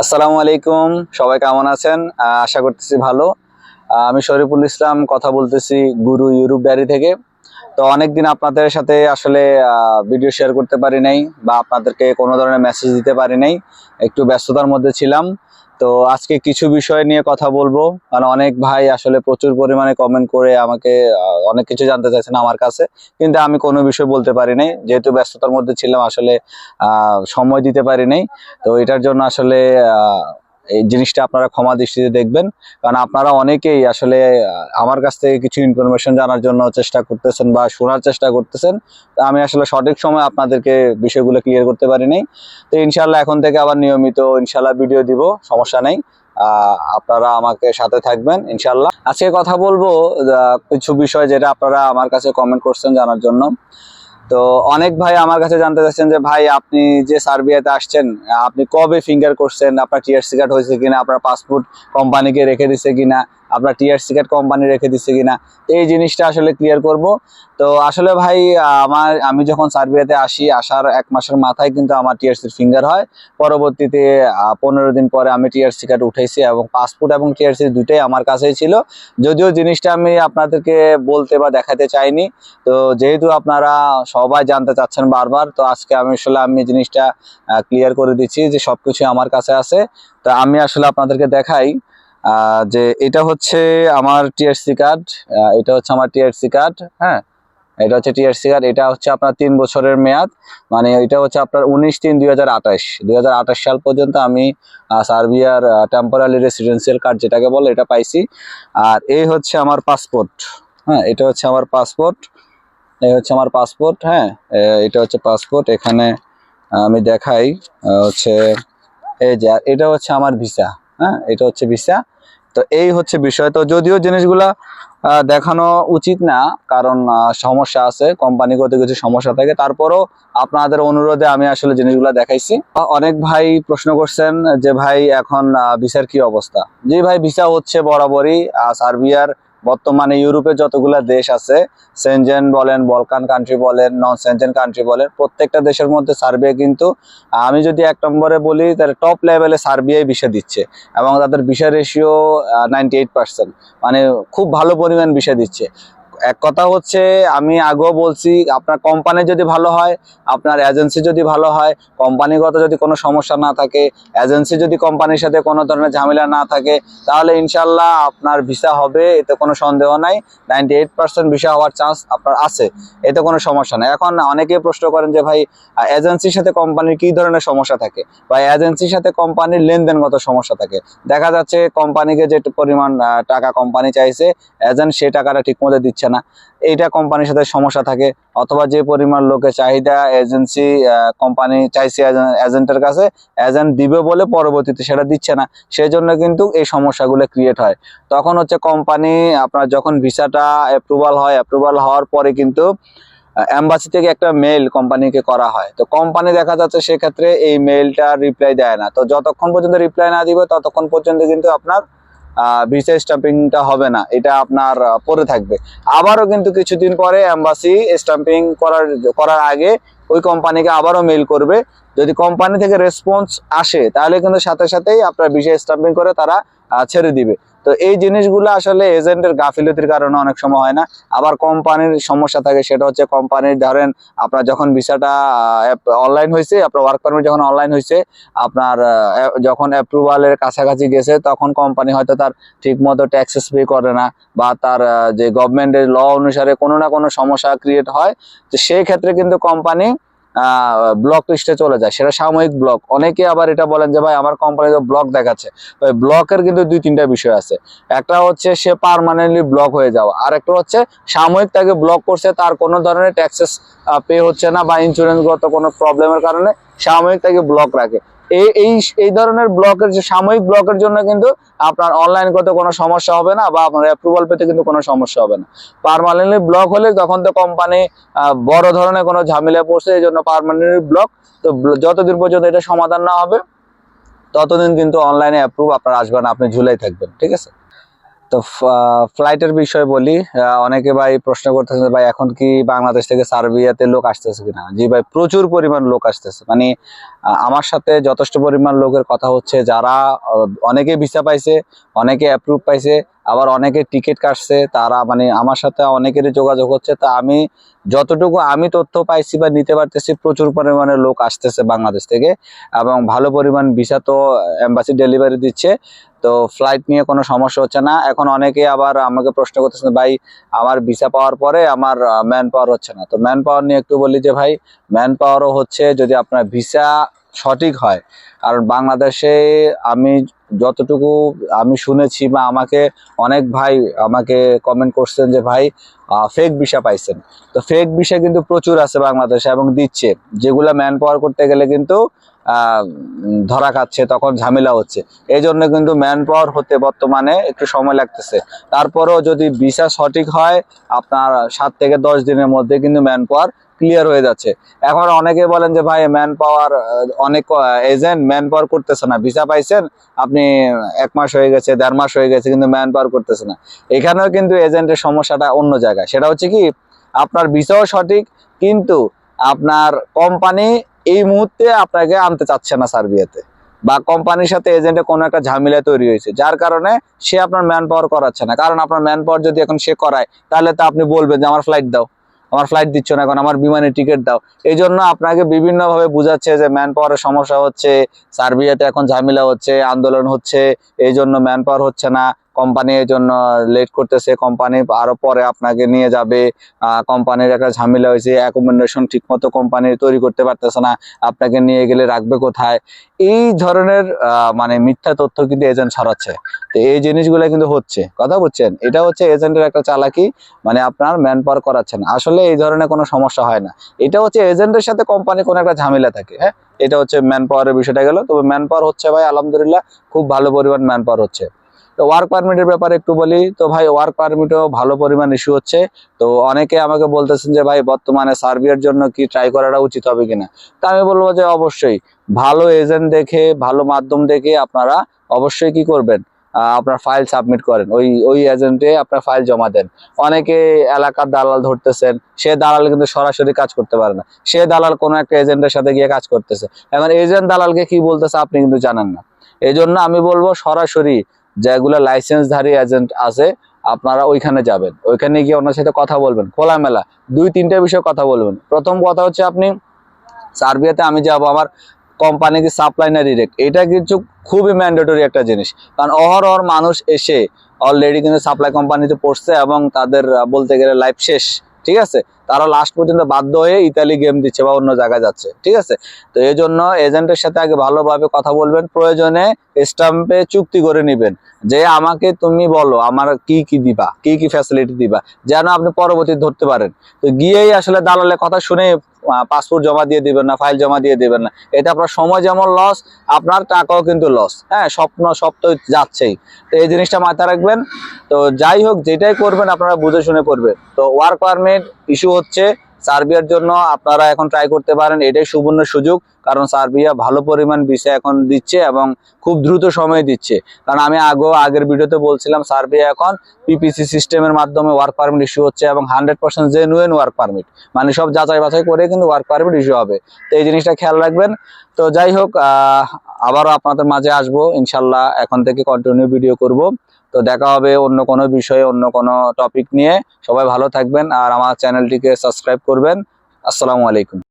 আসসালামু আলাইকুম, সবাই কেমন আছেন? আশা করতেছি ভালো। আমি শরীফুল ইসলাম, কথা বলতেছি গুরু ইউরোপ ডায়েরি থেকে। তো অনেকদিন আপনাদের সাথে আসলে ভিডিও শেয়ার করতে পারি নাই বা আপনাদেরকে কোনো ধরনের মেসেজ দিতে পারি নাই। একটু ব্যস্ততার মধ্যে ছিলাম। তো আজকে কিছু বিষয় নিয়ে কথা বলব। কারণ অনেক ভাই আসলে প্রচুর পরিমাণে কমেন্ট করে আমাকে অনেক কিছু জানতে চাইছেন আমার কাছে। কিন্তু আমি কোনো বিষয় বলতে পারি নাই। যেহেতু ব্যস্ততার মধ্যে ছিলাম, আসলে সময় দিতে পারি নাই। তো এটার জন্য আসলে এই জিনিসটা আপনারা ক্ষমা দৃষ্টিতে দেখবেন। কারণ আপনারা অনেকেই আসলে, আমার কাছ থেকে কিছু ইনফরমেশন জানার জন্য চেষ্টা করতেছেন বা শোনার চেষ্টা করতেছেন। আমি আসলে সঠিক সময় আপনাদেরকে বিষয়গুলো ক্লিয়ার করতে পারিনি। তো ইনশাল্লাহ এখন থেকে আবার নিয়মিত ইনশাল্লাহ ভিডিও দিব, সমস্যা নেই। আপনারা আমাকে সাথে থাকবেন ইনশাল্লাহ আজকে কথা বলব কিছু বিষয় যেটা আপনারা আমার কাছে কমেন্ট করছেন জানার জন্য। তো অনেক ভাই আমার কাছে জানতে চাচ্ছেন যে, ভাই, আপনি যে সার্বিয়াতে আসছেন, আপনি কবে ফিঙ্গার করছেন? আপনার টিআরসি কার্ড হয়েছে কিনা? আপনার পাসপোর্ট কোম্পানিকে রেখে দিছে কিনা? আপনার টিআরসি কার্ড কোম্পানি রেখে দিচ্ছে কিনা, এই জিনিসটা আসলে ক্লিয়ার করব। তো আসলে ভাই, আমার, আমি যখন সার্বিয়াতে আসি, আসার এক মাসের মাথায় কিন্তু আমার টিআরসির ফিঙ্গার হয়। পরবর্তীতে পনেরো দিন পরে আমি টিআরসি কার্ড উঠাইছি এবং পাসপোর্ট এবং টিআরসি দুটোই আমার কাছেই ছিল। যদিও জিনিসটা আমি আপনাদেরকে বলতে বা দেখাতে চাইনি। তো যেহেতু আপনারা সবাই জানতে চাচ্ছেন বারবার, তো আজকে আমি আসলে, আমি জিনিসটা ক্লিয়ার করে দিচ্ছি যে সব সবকিছু আমার কাছে আছে। তো আমি আসলে আপনাদেরকে দেখাই যে এটা হচ্ছে আমার টিআরসি কার্ড এটা হচ্ছে আমার টিআরসি কার্ড হ্যাঁ? এটা হচ্ছে টিআরসি কার্ড এটা হচ্ছে আপনার তিন বছরের মেয়াদ মানে এটা হচ্ছে আপনার উনিশ তিন দুই হাজার আঠাশ। হাজার আঠাশ সাল পর্যন্ত আমি সার্বিয়ার টেম্পোরারি রেসিডেন্সিয়াল কার্ড যেটাকে বলে, এটা পাইছি। আর এই হচ্ছে আমার পাসপোর্ট হ্যাঁ? এটা হচ্ছে আমার পাসপোর্ট এই হচ্ছে আমার পাসপোর্ট হ্যাঁ? এটা হচ্ছে পাসপোর্ট এখানে আমি দেখাই হচ্ছে, এই যে, এটা হচ্ছে আমার ভিসা হ্যাঁ? এটা হচ্ছে ভিসা তো এই হচ্ছে বিষয়। তো যদিও জিনিসগুলা দেখানো উচিত না, কারণ সমস্যা আছে কোম্পানিগত কিছু সমস্যা থাকে। তারপরও আপনাদের অনুরোধে আমি আসলে জিনিসগুলা দেখাইছি। অনেক ভাই প্রশ্ন করছেন যে, ভাই, এখন ভিসার কি অবস্থা? যে ভাই, ভিসা হচ্ছে বরাবরই সার্বিয়ার বর্তমানে ইউরোপে যতগুলো দেশ আছে সেনজেন বলেন বলকান কান্ট্রি বলেন নন সেনজেন কান্ট্রি বলেন, প্রত্যেকটা দেশের মধ্যে সার্বিয়া কিন্তু আমি যদি এক নম্বরে বলি, তাহলে টপ লেভেলে সার্বিয়াই বিষা দিচ্ছে এবং তাদের বিষা রেশিও নাইনটি মানে খুব ভালো পরিমাণ বিষা দিচ্ছে। এক কথা হচ্ছে, আমি আগেও বলছি, আপনার কোম্পানি যদি ভালো হয়, আপনার এজেন্সি যদি ভালো হয় কোম্পানিগত যদি কোনো সমস্যা না থাকে এজেন্সি যদি কোম্পানির সাথে কোনো ধরনের ঝামেলা না থাকে, তাহলে ইনশাল্লাহ আপনার ভিসা হবে, এতে কোনো সন্দেহ নাই। নাইনটি এইট পার্সেন্ট ভিসা হওয়ার চান্স আপনার আছে, এতে কোনো সমস্যা নেই। এখন অনেকেই প্রশ্ন করেন যে, ভাই এজেন্সির সাথে কোম্পানির কি ধরনের সমস্যা থাকে? বা এজেন্সির সাথে কোম্পানির লেনদেনগত সমস্যা থাকে। দেখা যাচ্ছে কোম্পানিকে যে পরিমাণ টাকা কোম্পানি চাইছে এজেন্ট সেই টাকাটা ঠিকমতো দিচ্ছে না। এইটা কোম্পানির সাথে সমস্যা থাকে। অথবা যে পরিমাণ লোকের চাহিদা এজেন্সি কোম্পানি চাইছে এজেন্টের কাছে এজেন্ট দিবে বলে পরবর্তীতে সেটা দিচ্ছে না। সেই জন্য কিন্তু এই সমস্যাগুলো ক্রিয়েট হয়। তখন হচ্ছে কোম্পানি আপনার যখন ভিসাটা অ্যাপ্রুভাল হয় অ্যাপ্রুভাল হওয়ার পরে কিন্তু এম্বাসি থেকে একটা মেল কোম্পানিকে করা হয়। তো কোম্পানি দেখা যাচ্ছে সেক্ষেত্রে এই মেলটা রিপ্লাই দেয় না। তো যতক্ষণ পর্যন্ত রিপ্লাই না দিবে, ততক্ষণ পর্যন্ত কিন্তু আপনার ভিসা স্টাম্পিংটা হবে না, এটা আপনার পরে থাকবে। আবারও কিন্তু কিছুদিন পরে অ্যাম্বাসি স্টাম্পিং করার করার আগে ওই কোম্পানিকে আবারও মেল করবে। যদি কোম্পানি থেকে রেসপন্স আসে, তাহলে কিন্তু সাথে সাথেই আপনার ভিসা স্টাম্পিং করে তারা ছেড়ে দিবে। তো এই জিনিসগুলো আসলে এজেন্টের গাফিলতির কারণে অনেক সময় হয় না। আবার কোম্পানির সমস্যা থাকে, সেটা হচ্ছে কোম্পানির ধরেন আপনার যখন ভিসাটা অনলাইন হয়েছে, আপনার ওয়ার্ক পারমিট যখন অনলাইন হয়েছে, আপনার যখন অ্যাপ্রুভালের কাছাকাছি গেছে, তখন কোম্পানি হয়তো তার ঠিক মতো ট্যাক্সেস পে করে না বা তার যে গভর্নমেন্টের ল অনুসারে কোনো না কোনো সমস্যা ক্রিয়েট হয়। তো সেই ক্ষেত্রে কিন্তু কোম্পানি ব্লক লিস্টে চলে যায়। সেটা সাময়িক ব্লক অনেকে আবার এটা বলেন যে, ভাই, আমার কোম্পানিতে ব্লক দেখাচ্ছে। ওই ব্লকের কিন্তু দুই, তিনটা বিষয় আছে। একটা হচ্ছে সে পারমানেন্টলি ব্লক হয়ে যাওয়া। আর একটা হচ্ছে সাময়িক তাকে ব্লক করছে, তার কোনো ধরনের ট্যাক্সেস পে হচ্ছে না বা ইন্স্যুরেন্সগত কোনো প্রবলেমের কারণে সাময়িক তাকে ব্লক রাখে। এই এই এই ধরনের ব্লকের যে সাময়িক ব্লকের জন্য কিন্তু আপনার অনলাইন করতে কোনো সমস্যা হবে না বা আপনার অ্যাপ্রুভাল পেতে কিন্তু কোনো সমস্যা হবে না। পার্মানেন্টলি ব্লক হলে তখন তো কোম্পানি বড় ধরনের কোনো ঝামেলা পড়ছে, এই জন্য পার্মানেন্টলি ব্লক তো যতদিন পর্যন্ত এটা সমাধান না হবে, ততদিন কিন্তু অনলাইনে অ্যাপ্রুভ আপনার আসবে না, আপনি ঝুলাই থাকবেন, ঠিক আছে? তো ফ্লাইটের বিষয়ে বলি অনেকে ভাই প্রশ্ন করতেছে ভাই এখন কি বাংলাদেশ থেকে সার্বিয়াতে লোক আসতেছে কিনা? জি ভাই, প্রচুর পরিমাণ লোক আসতেছে। মানে আমার সাথে যথেষ্ট পরিমাণ লোকের কথা হচ্ছে যারা অনেকে ভিসা পাইছে, অনেকে অ্যাপ্রুভ পাইছে আবার অনেকে টিকিট কাটছে, তারা মানে আমার সাথে অনেকেরই যোগাযোগ হচ্ছে, তা আমি যতটুকু আমি তথ্য পাইছি বা নিতে পারতেছি, প্রচুর পরিমাণে লোক আসতেছে বাংলাদেশ থেকে এবং ভালো পরিমাণ ভিসা তো এম্বাসি ডেলিভারি দিচ্ছে, তো ফ্লাইট নিয়ে কোনো সমস্যা হচ্ছে না। এখন অনেকে আবার আমাকে প্রশ্ন করতেছেন ভাই, আমার ভিসা পাওয়ার পরে আমার ম্যান পাওয়ার হচ্ছে না। তো ম্যান পাওয়ার নিয়ে একটু বলি যে, ভাই ম্যান পাওয়ারও হচ্ছে যদি আপনার ভিসা সঠিক হয়, কারণ বাংলাদেশে আমি যতটুকু আমি শুনেছি বা আমাকে অনেক ভাই আমাকে কমেন্ট করছেন যে, ভাই ফেক ভিসা পাইছেন। তো ফেক ভিসা কিন্তু প্রচুর আছে বাংলাদেশে এবং দিচ্ছে। যেগুলা ম্যান পাওয়ার করতে গেলে কিন্তু ধরা খাচ্ছে, তখন ঝামেলা হচ্ছে। এই জন্য কিন্তু ম্যান পাওয়ার হতে বর্তমানে একটু সময় লাগতেছে। তারপরেও যদি ভিসা সঠিক হয়, আপনার সাত থেকে দশ দিনের মধ্যে কিন্তু ম্যান পাওয়ার ক্লিয়ার হয়ে যাচ্ছে। এখন অনেকে বলেন যে, ভাই ম্যান পাওয়ার অনেক এজেন্ট ম্যান পাওয়ার করতেছে না। ভিসা পাইছেন, আপনি এক মাস হয়ে গেছে, দেড় মাস হয়ে গেছে, কিন্তু ম্যান পাওয়ার করতেছে না। এখানেও কিন্তু এজেন্টের সমস্যাটা অন্য জায়গায়। সেটা হচ্ছে কি, আপনার ভিসাও সঠিক, কিন্তু আপনার কোম্পানি এই মুহূর্তে আপনাকে আনতে চাচ্ছে না সার্বিয়াতে বা কোম্পানির সাথে এজেন্টে কোনো একটা ঝামেলা তৈরি হয়েছে, যার কারণে সে আপনার ম্যান পাওয়ার করাচ্ছে না। কারণ আপনার ম্যান পাওয়ার যদি এখন সে করায়, তাহলে তো আপনি বলবেন যে, আমার ফ্লাইট দাও, আমার ফ্লাইট দিচ্ছ না এখন, আমার বিমানের টিকিট দাও। এই জন্য আপনাকে বিভিন্নভাবে বুঝাচ্ছে যে ম্যান পাওয়ারের সমস্যা হচ্ছে, সার্বিয়াতে এখন ঝামেলা হচ্ছে, আন্দোলন হচ্ছে এই জন্য ম্যান পাওয়ার হচ্ছে না। কোম্পানি জন্য লেট করতেছে কোম্পানি আরও পরে আপনাকে নিয়ে যাবে। কোম্পানির একটা ঝামেলা হয়েছে অ্যাকোমোডেশন ঠিক মতো কোম্পানি তৈরি করতে পারতেছে না, আপনাকে নিয়ে গেলে রাখবে কোথায়? এই ধরনের মানে মিথ্যা তথ্য কিন্তু এজেন্ট ছড়াচ্ছে। তো এই জিনিসগুলো কিন্তু হচ্ছে। কথা বলছেন এটা হচ্ছে এজেন্টের একটা চালাকি মানে আপনার ম্যান পাওয়ার করাচ্ছেন। আসলে এই ধরনের কোনো সমস্যা হয় না। এটা হচ্ছে এজেন্টের সাথে কোম্পানি কোনো একটা ঝামেলা থাকে হ্যাঁ? এটা হচ্ছে ম্যান পাওয়ারের বিষয়টা গেল। তবে ম্যান পাওয়ার হচ্ছে ভাই, আলহামদুলিল্লাহ, খুব ভালো পরিমাণ ম্যান পাওয়ার হচ্ছে। তো ওয়ার্ক পারমিটের ব্যাপারে একটু বলি। তো ভাই ওয়ার্ক পারমিটও ভালো পরিমাণ ইস্যু হচ্ছে। তো অনেকে আমাকে বলতেছেন যে, ভাই, বর্তমানে সার্বিয়ার জন্য কি ট্রাই করাটা উচিত হবে কিনা? তা আমি বলব যে, অবশ্যই। ভালো এজেন্ট দেখে, ভালো মাধ্যম দেখে আপনারা অবশ্যই কি করবেন? আপনার ফাইল সাবমিট করেন। ওই ওই এজেন্টে আপনার ফাইল জমা দেন। অনেকে এলাকার দালাল ধরতেছেন। সে দালাল কিন্তু সরাসরি কাজ করতে পারে না। সে দালাল কোনো একটা এজেন্টের সাথে গিয়ে কাজ করতেছে। এখন এজেন্ট দালালকে কি বলতেছে আপনি কিন্তু জানেন না। এই আমি বলব সরাসরি যেগুলো লাইসেন্সধারী এজেন্ট আছে, আপনারা ওইখানে যাবেন। ওইখানে গিয়ে ওনার সাথে কথা বলবেন, খোলামেলা। দুই, তিনটা বিষয়ে কথা বলবেন। প্রথম কথা হচ্ছে আপনি, সার্বিয়াতে আমি যাব, আমার কোম্পানিকে সাপ্লাই না ডিরেক্ট এটা কিন্তু খুবই ম্যান্ডেটরি একটা জিনিস। কারণ অহরহ মানুষ এসে অলরেডি কিন্তু সাপ্লাই কোম্পানিতে পড়ছে এবং তাদের বলতে গেলে লাইফ শেষ। ঠিক আছে? তারা লাস্ট পর্যন্ত বাধ্য হয়ে ইতালি গেম দিচ্ছে বা অন্য জায়গায় যাচ্ছে, ঠিক আছে? তো এই জন্য এজেন্টের সাথে আগে ভালোভাবে কথা বলবেন, প্রয়োজনে স্টাম্পে চুক্তি করে নেবেন যে আমাকে তুমি বলো আমার কি কি দিবা, কি কি ফ্যাসিলিটি দিবা, যেন আপনি পরবর্তী ধরতে পারেন। তো গিয়েই আসলে দালালের কথা শুনে পাসপোর্ট জমা দিয়ে দিবেন না ফাইল জমা দিয়ে দিবেন না। এটা আপনার সময় যেমন লস আপনার টাকাও কিন্তু লস হ্যাঁ স্বপ্ন সব তো যাচ্ছেই। তো এই জিনিসটা মাথায় রাখবেন। তো যাই হোক, যেটাই করবেন, আপনারা বুঝে শুনে করবেন। তো ওয়ার্ক পারমিট ইস্যু হচ্ছে সার্বিয়ার জন্য আপনারা এখন ট্রাই করতে পারেন, এটাই সুবর্ণ সুযোগ। কারণ সার্বিয়া ভালো পরিমাণ ভিসা এখন দিচ্ছে এবং খুব দ্রুত সময় দিচ্ছে। কারণ আমি আগেও আগের ভিডিওতে বলছিলাম, সার্বিয়া এখন পিপিসি সিস্টেমের মাধ্যমে ওয়ার্ক পারমিট ইস্যু হচ্ছে এবং hundred percent genuine work permit মানে সব যাচাই বাছাই করে কিন্তু ওয়ার্ক পারমিট ইস্যু হবে। তো এই জিনিসটা খেয়াল রাখবেন। তো যাই হোক আবারও আপনাদের মাঝে আসব। ইনশাল্লাহ এখন থেকে কন্টিনিউ ভিডিও করব। তো দেখা হবে অন্য কোনো বিষয়ে, অন্য কোনো টপিক নিয়ে। সবাই ভালো থাকবেন আর আমার চ্যানেলটিকে সাবস্ক্রাইব করবেন। আসসালামু আলাইকুম।